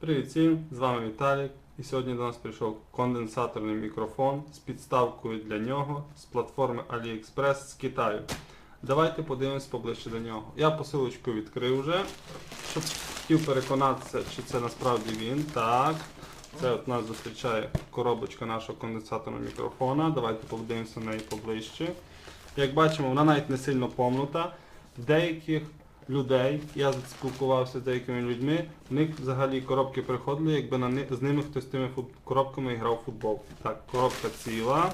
Привіт всім, з вами Віталік. І сьогодні до нас прийшов конденсаторний мікрофон з підставкою для нього з платформи AliExpress з Китаю. Давайте подивимось поближче до нього. Я посилочку відкрив вже, щоб хотів переконатися, чи це насправді він. Так. Це от нас зустрічає коробочка нашого конденсаторного мікрофона. Давайте подивимося на неї поближче. Як бачимо, вона навіть не сильно помнута. Деяких людей, я спілкувався з деякими людьми, в них взагалі коробки приходили, якби на ни- з ними хтось тими фут- коробками грав футбол. Так, коробка ціла.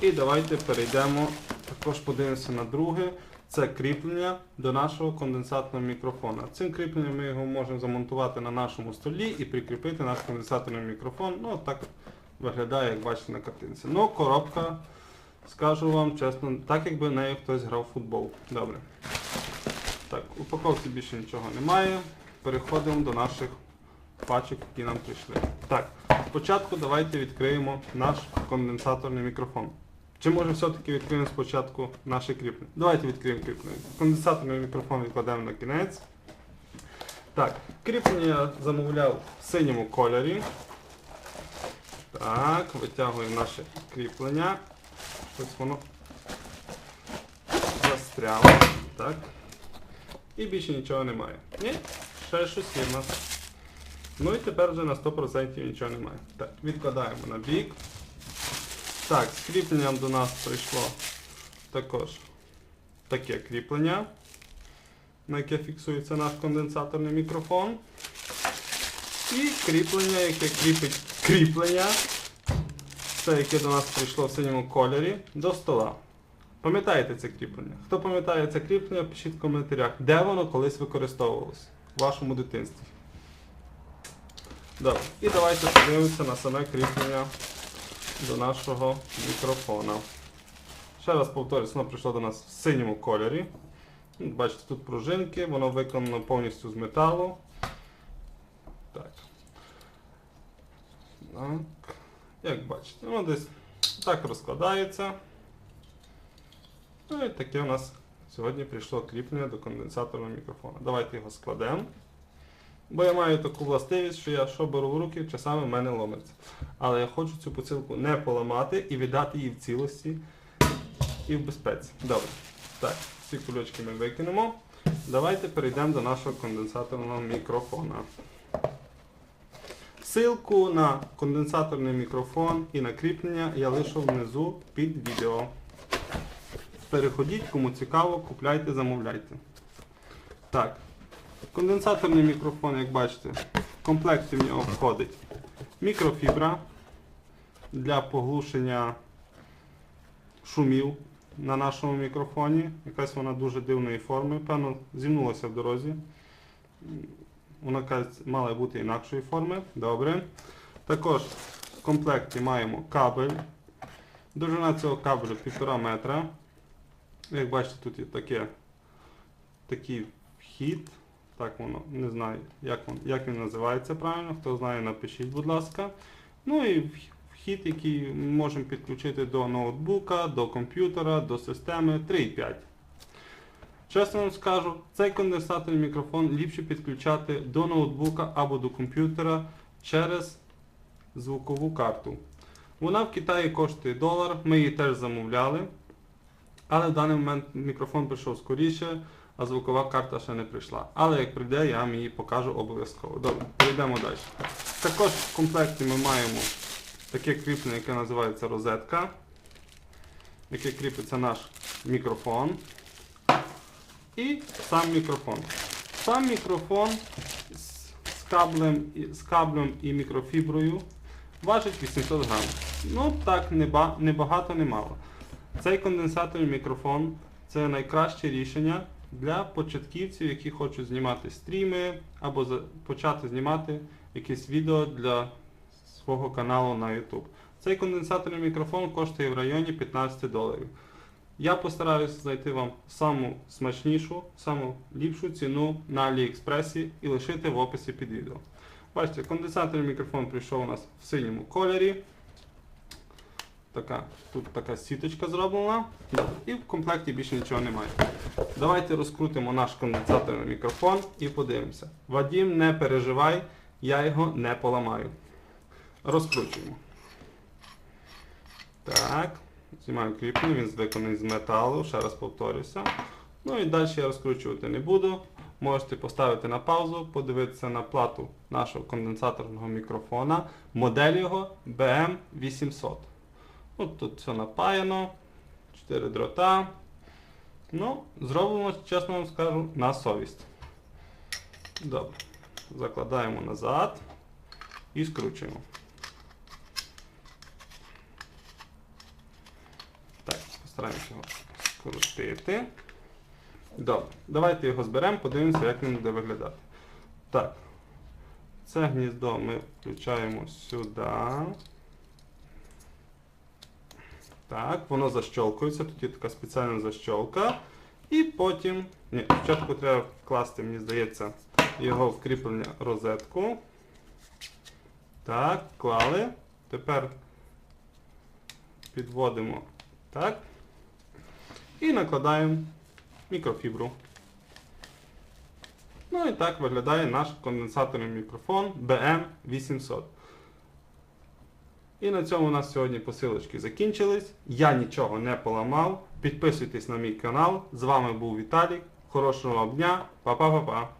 І давайте перейдемо, також подивимося на друге. Це кріплення до нашого конденсаторного мікрофона. Цим кріпленням ми його можемо замонтувати на нашому столі і прикріпити наш конденсаторний мікрофон. Ну, так виглядає, як бачите на картинці. Ну, коробка, скажу вам чесно, так якби нею хтось грав в футбол. Добре. Так, упаковці більше нічого немає. Переходимо до наших пачок, які нам прийшли. Так, спочатку давайте відкриємо наш конденсаторний мікрофон. Чи може все-таки відкриємо спочатку наше кріплення? Давайте відкриємо кріплення. Конденсаторний мікрофон відкладемо на кінець. Так, кріплення я замовляв в синьому кольорі. Так, витягуємо наше кріплення. Ось воно застряло. Так. І більше нічого немає. Ні, ще щось є в нас. Ну і тепер вже на 100% нічого немає. Так, відкладаємо на бік. Так, з кріпленням до нас прийшло також таке кріплення, на яке фіксується наш конденсаторний мікрофон. І кріплення, яке кріпить кріплення, це яке до нас прийшло в синьому кольорі, до стола. Пам'ятаєте це кріплення? Хто пам'ятає це кріплення, пишіть в коментарях, де воно колись використовувалось в вашому дитинстві. Добре. І давайте подивимося на саме кріплення до нашого мікрофона. Ще раз повторюсь, воно прийшло до нас в синьому кольорі. Бачите, тут пружинки, воно виконано повністю з металу. Так. Так. Як бачите, воно десь так розкладається. Ну і таке у нас сьогодні прийшло кріплення до конденсаторного мікрофона. Давайте його складемо. Бо я маю таку властивість, що я що беру в руки, часами в мене ломиться. Але я хочу цю посилку не поламати і віддати її в цілості і в безпеці. Добре. Так, всі кульочки ми викинемо. Давайте перейдемо до нашого конденсаторного мікрофона. Ссылку на конденсаторний мікрофон і на кріплення я лишу внизу під відео. Переходіть, кому цікаво, купляйте, замовляйте. Так, конденсаторний мікрофон, як бачите, в комплекті в нього входить мікрофібра для поглушення шумів на нашому мікрофоні. Якась вона дуже дивної форми, певно, зімнулася в дорозі. Вона мала бути інакшої форми. Добре. Також в комплекті маємо кабель. Довжина цього кабелю 1,5 метра. Як бачите, тут є таке, такий вхід. Так воно, не знаю, як, він, як він називається правильно. Хто знає, напишіть, будь ласка. Ну і вхід, який ми можемо підключити до ноутбука, до комп'ютера, до системи 3.5. Чесно вам скажу, цей конденсаторний мікрофон ліпше підключати до ноутбука або до комп'ютера через звукову карту. Вона в Китаї коштує долар, ми її теж замовляли. Але в даний момент мікрофон прийшов скоріше, а звукова карта ще не прийшла. Але як прийде, я вам її покажу обов'язково. Добре, перейдемо далі. Також в комплекті ми маємо таке кріплення, яке називається розетка, яке кріпиться наш мікрофон. І сам мікрофон. Сам мікрофон з, каблем, з каблем і мікрофіброю важить 800 грам. Ну так, не, ба, не багато, не мало. Цей конденсаторний мікрофон це найкраще рішення для початківців, які хочуть знімати стріми або почати знімати якесь відео для свого каналу на YouTube. Цей конденсаторний мікрофон коштує в районі 15 доларів. Я постараюся знайти вам саму смачнішу, саму ліпшу ціну на Аліекспресі і лишити в описі під відео. Бачите, конденсаторний мікрофон прийшов у нас в синьому кольорі. Така, тут така сіточка зроблена. І в комплекті більше нічого немає. Давайте розкрутимо наш конденсаторний мікрофон і подивимося. Вадім, не переживай, я його не поламаю. Розкручуємо. Так, знімаю кріплення, він виконаний з металу, ще раз повторюся. Ну і далі я розкручувати не буду. Можете поставити на паузу, подивитися на плату нашого конденсаторного мікрофона. Модель його BM800. Ну, тут все напаяно, 4 дрота. Ну, зробимо, чесно вам скажу, на совість. Добре. Закладаємо назад і скручуємо. Так, постараємося його скрутити. Добре, давайте його зберемо, подивимося, як він буде виглядати. Так, це гніздо ми включаємо сюди. Так, воно защолкується, тут є така спеціальна защолка. І потім, ні, спочатку треба вкласти, мені здається, його вкріплення розетку. Так, вклали. Тепер підводимо так. І накладаємо мікрофібру. Ну і так виглядає наш конденсаторний мікрофон BM800. І на цьому у нас сьогодні посилочки закінчились. Я нічого не поламав. Підписуйтесь на мій канал. З вами був Віталік. Хорошого вам дня. Па-па-па-па.